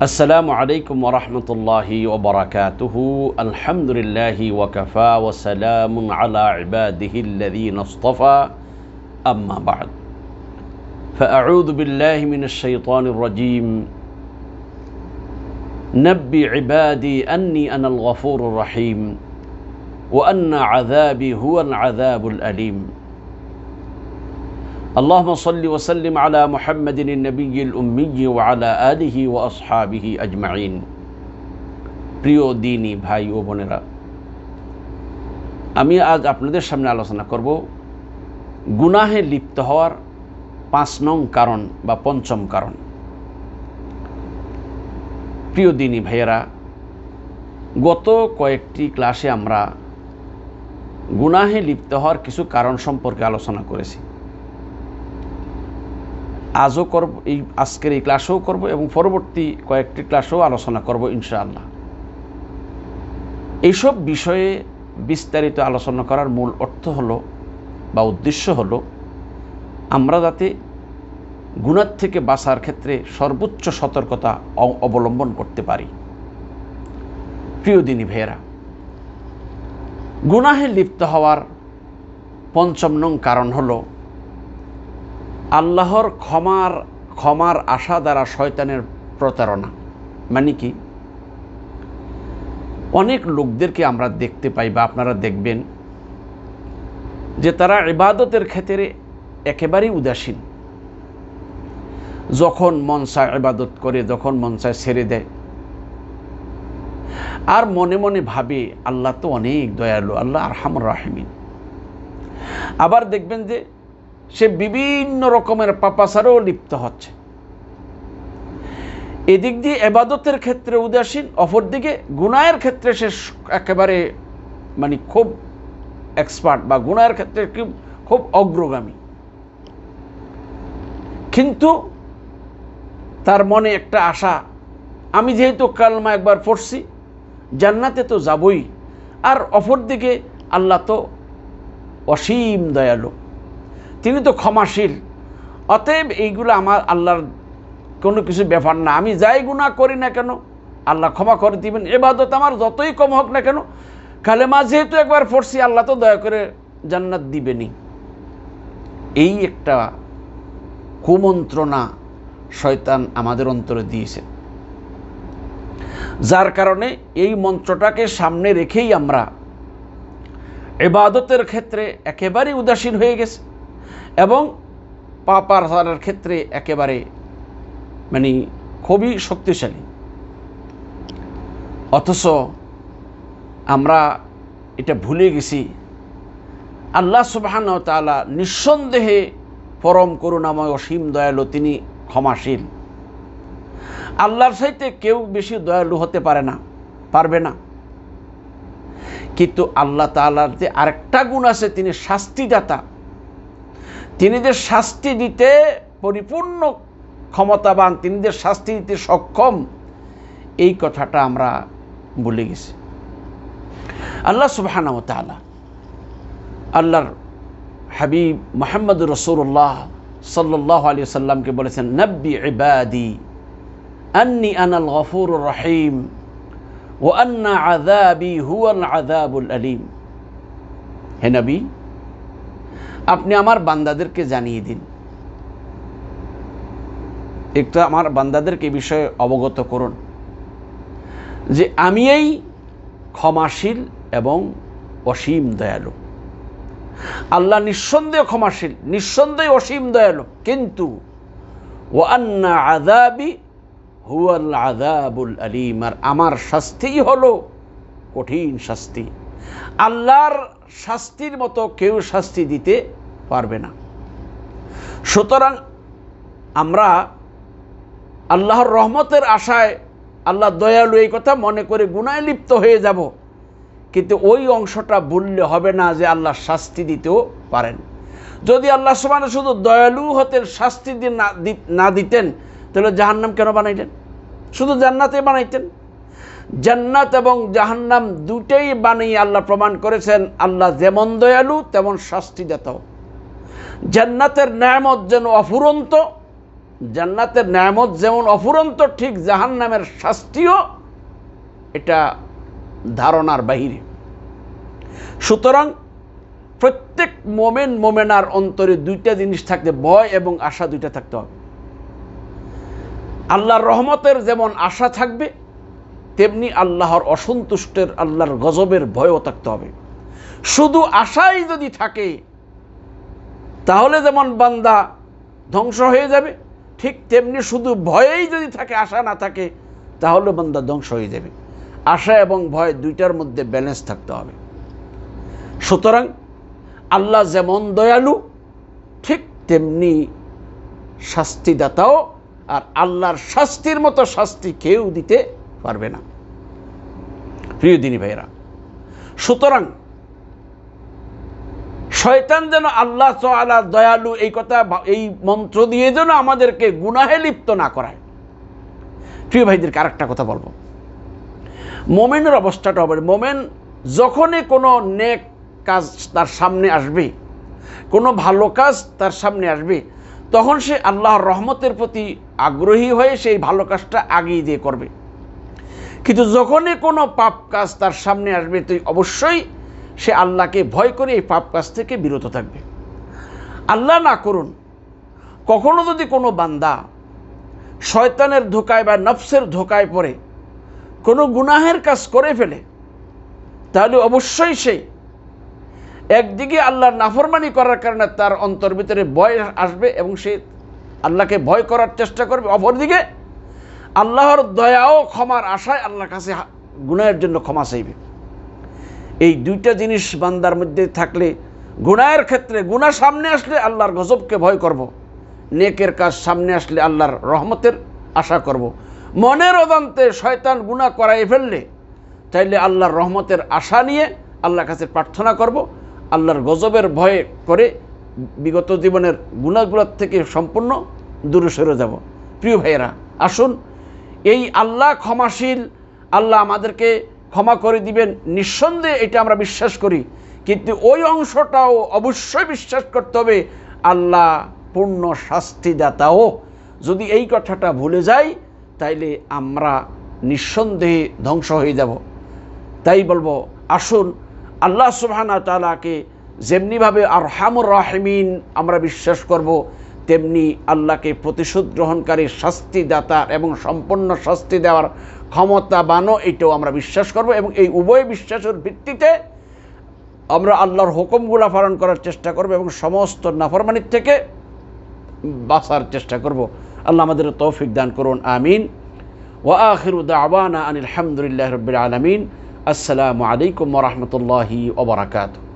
السلام عليكم ورحمة الله وبركاته. الحمد لله وكفى وسلام على عباده الذين اصطفى. أما بعد فأعوذ بالله من الشيطان الرجيم. نبي عبادي أني أنا الغفور الرحيم وأن عذابي هو العذاب الأليم. اللهم صل وسلم على محمد النبي الأمي وعلى آله وأصحابه أجمعين প্রিয় দিনী ভাই ও বোনেরা আমি আজ আপনাদের সামনে আলোচনা করব গুনাহে লিপ্ত হওয়ার পাঁচ নং কারণ বা পঞ্চম কারণ প্রিয় দিনী ভাইয়েরা গত কয়েকটি ক্লাসে আমরা গুনাহে লিপ্ত হওয়ার কিছু কারণ সম্পর্কে আলোচনা করেছি আজও করব, এই আজকের এই ক্লাসেও করব এবং পরবর্তী কয়েকটি ক্লাসেও আলোচনা করব ইনশাআল্লাহ। এইসব বিষয়ে বিস্তারিত আলোচনা করার মূল অর্থ হলো বা উদ্দেশ্য হলো, আমরা যাতে গুণার থেকে বাঁচার ক্ষেত্রে সর্বোচ্চ সতর্কতা অবলম্বন করতে পারি। প্রিয় দিনী ভাইয়েরা, গুনাহে লিপ্ত হওয়ার পঞ্চম নং কারণ হলো আল্লাহর ক্ষমার ক্ষমার আশা দ্বারা শয়তানের প্রতারণা। মানে কি? অনেক লোকদেরকে আমরা দেখতে পাই বা আপনারা দেখবেন যে তারা ইবাদতের ক্ষেত্রে একেবারেই উদাসীন। যখন মনসা ইবাদত করে, যখন মন চায় ছেড়ে দেয়। আর মনে মনে ভাবে, আল্লাহ তো অনেক দয়ালু, আল্লাহ আরহামুর রাহিমিন। আবার দেখবেন যে সে বিভিন্ন রকমের পাপাসারও লিপ্ত হচ্ছে। এদিক দিয়ে এবাদতের ক্ষেত্রে উদাসীন, অপরদিকে গুনায়ের ক্ষেত্রে সে একেবারে মানে খুব এক্সপার্ট বা গুনায়ের ক্ষেত্রে খুব অগ্রগামী। কিন্তু তার মনে একটা আশা, আমি যেহেতু কালমা একবার পড়ছি, জান্নাতে তো যাবই, আর অপরদিকে আল্লাহ তো অসীম দয়ালু। তিনি তো ক্ষমাশীল। অতএব এইগুলো আমার আল্লাহর কোনো কিছু ব্যাপার না। আমি যাই গুণা করি না কেন, আল্লাহ ক্ষমা করে দিবেন। এবাদত আমার যতই কম হোক না কেন কালেমা যেহেতু একবার পড়ছি আল্লাহ তো দয়া করে জান্নাত দিবেনি এই একটা কুমন্ত্রণা শয়তান আমাদের অন্তরে দিয়েছে। যার কারণে এই মন্ত্রটাকে সামনে রেখেই আমরা এবাদতের ক্ষেত্রে একেবারেই উদাসীন হয়ে গেছে। এবং পাপার সারের ক্ষেত্রে একেবারে মানে খুবই শক্তিশালী। অথচ আমরা এটা ভুলে গেছি, আল্লাহ সুবাহান তালা নিঃসন্দেহে পরম করুণাময় অসীম দয়ালু, তিনি ক্ষমাশীল। আল্লাহর সাইতে কেউ বেশি দয়ালু হতে পারে না, পারবে না। কিন্তু আল্লাহ তালার যে আরেকটা গুণ আছে, তিনি শাস্তিদাতা। তিনি যে শাস্তি দিতে পরিপূর্ণ ক্ষমতাবান তিনি যে শাস্তি দিতে সক্ষম, এই কথাটা আমরা ভুলে গেছি। আল্লাহ সুবাহানা তালা আল্লাহর হাবিব মোহাম্মদ রসুল্লাহ সাল্লাহ আলী সাল্লামকে বলেছেন, নব্বি ইবাদি, আন্নি আনাল গফুর রহিম ও আন্না আদাবি হুয়াল আদাবুল আলিম। হে নবী আপনি আমার বান্দাদেরকে জানিয়ে দিন। একটু আমার বান্দাদেরকে বিষয়ে অবগত করুন। যে আমি এই ক্ষমাশীল এবং অসীম দয়ালু। আল্লাহ নিঃসন্দেহ ক্ষমাশীল, নিঃসন্দেহ অসীম দয়ালু। কিন্তু ও আদাবি হুয়াল আদাবুল আলিম। আর আমার শাস্তিই হলো কঠিন শাস্তি। আল্লাহর শাস্তির মতো কেউ শাস্তি দিতে পারবে না। সুতরাং আমরা আল্লাহর রহমতের আশায় আল্লাহ দয়ালু এই কথা মনে করে গুনায় লিপ্ত হয়ে যাব, কিন্তু ওই অংশটা বললে হবে না যে আল্লাহ শাস্তি দিতেও পারেন। যদি আল্লাহ সমানে শুধু দয়ালু হতেন শাস্তি না দিতেন, তাহলে জাহান্নাম কেন বানাইলেন? শুধু জান্নাতে বানাইতেন? জান্নাত এবং জাহান্নাম দুটেই বানিয়ে আল্লাহ প্রমাণ করেছেন, আল্লাহ যেমন দয়ালু, তেমন শাস্তি দেত জান্নাতের ন্যায়ামত যেন অফুরন্ত, জান্নাতের ন্যামত যেমন অফুরন্ত, ঠিক জাহান্নামের শাস্তিও এটা ধারণার বাহিরে। সুতরাং প্রত্যেক মোমেন, মোমেনার অন্তরে দুইটা জিনিস থাকতে ভয় এবং আশা দুইটা থাকতে হবে। আল্লাহর রহমতের যেমন আশা থাকবে তেমনি আল্লাহর অসন্তুষ্টের, আল্লাহর গজবের ভয়ও থাকতে হবে। শুধু আশাই যদি থাকে, তাহলে যেমন বান্দা ধ্বংস হয়ে যাবে, ঠিক তেমনি শুধু ভয়েই যদি থাকে, আশা না থাকে, তাহলে বান্দা ধ্বংস হয়ে যাবে। আশা এবং ভয় দুইটার মধ্যে ব্যালেন্স থাকতে হবে। সুতরাং আল্লাহ যেমন দয়ালু, ঠিক তেমনি শাস্তিদাতাও, আর আল্লাহর শাস্তির মতো শাস্তি কেউ দিতে পারবে না। প্রিয় দিনী ভাইরা সুতরাং শয়তান যেন আল্লাহ তাআলা দয়ালু এই কথা এই মন্ত্র দিয়ে যেন আমাদেরকে গুনাহে লিপ্ত না করায়। প্রিয় ভাইদেরকে আরেকটা কথা বলব। মোমেনের অবস্থাটা হবে, মোমেন যখনই কোনো নেক কাজ তার সামনে আসবে, কোনো ভালো কাজ তার সামনে আসবে, তখন সে আল্লাহর রহমতের প্রতি আগ্রহী হয়ে সেই ভালো কাজটা আগিয়ে দিয়ে করবে। কিন্তু যখনই কোনো পাপ কাজ তার সামনে আসবে, তুই অবশ্যই সে আল্লাহকে ভয় করে এই পাপ কাজ থেকে বিরত থাকবে। আল্লাহ না করুন, কখনো যদি কোনো বান্দা শয়তানের ধোকায় বা নফসের ধোকায় পড়ে, কোনো গুনাহের কাজ করে ফেলে, তাহলে অবশ্যই সে একদিকে আল্লাহর নাফরমানি করার কারণে তার অন্তর ভিতরে ভয় আসবে এবং সে আল্লাহকে ভয় করার চেষ্টা করবে, অপরদিকে আল্লাহর দয়াও ক্ষমার আশায় আল্লাহর কাছে গুনাহের জন্য ক্ষমা চাইবে এই দুইটা জিনিস বান্দার মধ্যে থাকলে, গুনাহের ক্ষেত্রে গুনাহ সামনে আসলে আল্লাহর গজবকে ভয় করব। নেকের কাজ সামনে আসলে আল্লাহর রহমতের আশা করব। মনের অদান্তে শয়তান গুনাহ করাই ফেললে, তাইলে আল্লাহর রহমতের আশা নিয়ে আল্লাহর কাছে প্রার্থনা করব আল্লাহর গজবের ভয়ে করে বিগত জীবনের গুণাগুলোর থেকে সম্পূর্ণ দূরে সরে যাব প্রিয় ভাইয়েরা, আসুন এই আল্লাহ ক্ষমাশীল, আল্লাহ আমাদেরকে ক্ষমা করে দিবেন। নিঃসন্দেহে এটা আমরা বিশ্বাস করি। কিন্তু ওই অংশটাও অবশ্যই বিশ্বাস করতে হবে, আল্লাহ পূর্ণ শাস্তিদাতাও। যদি এই কথাটা ভুলে যাই, তাইলে আমরা নিঃসন্দেহে ধ্বংস হয়ে যাব। তাই বলব, আসুন, আল্লাহ সুবহানা তালাকে যেমনিভাবে আর হামুর রাহমিন আমরা বিশ্বাস করব তেমনি আল্লাহকে প্রতিশোধ গ্রহণকারী শাস্তিদাতার এবং সম্পন্ন শাস্তি দেওয়ার ক্ষমতাবানও এটাও আমরা বিশ্বাস করব এবং এই উভয় বিশ্বাসের ভিত্তিতে আমরা আল্লাহর হুকুমগুলা পালন করার চেষ্টা করব এবং সমস্ত নাফরমানির থেকে বাঁচার চেষ্টা করব। আল্লাহ আমাদের তৌফিক দান করুন, আমিন। ওয়া আখির দাওয়ানা আনিল হামদুলিল্লাহ রবিল আলমিন। আসসালামু আলাইকুম রহমতুল্লাহি ওবরাকাতু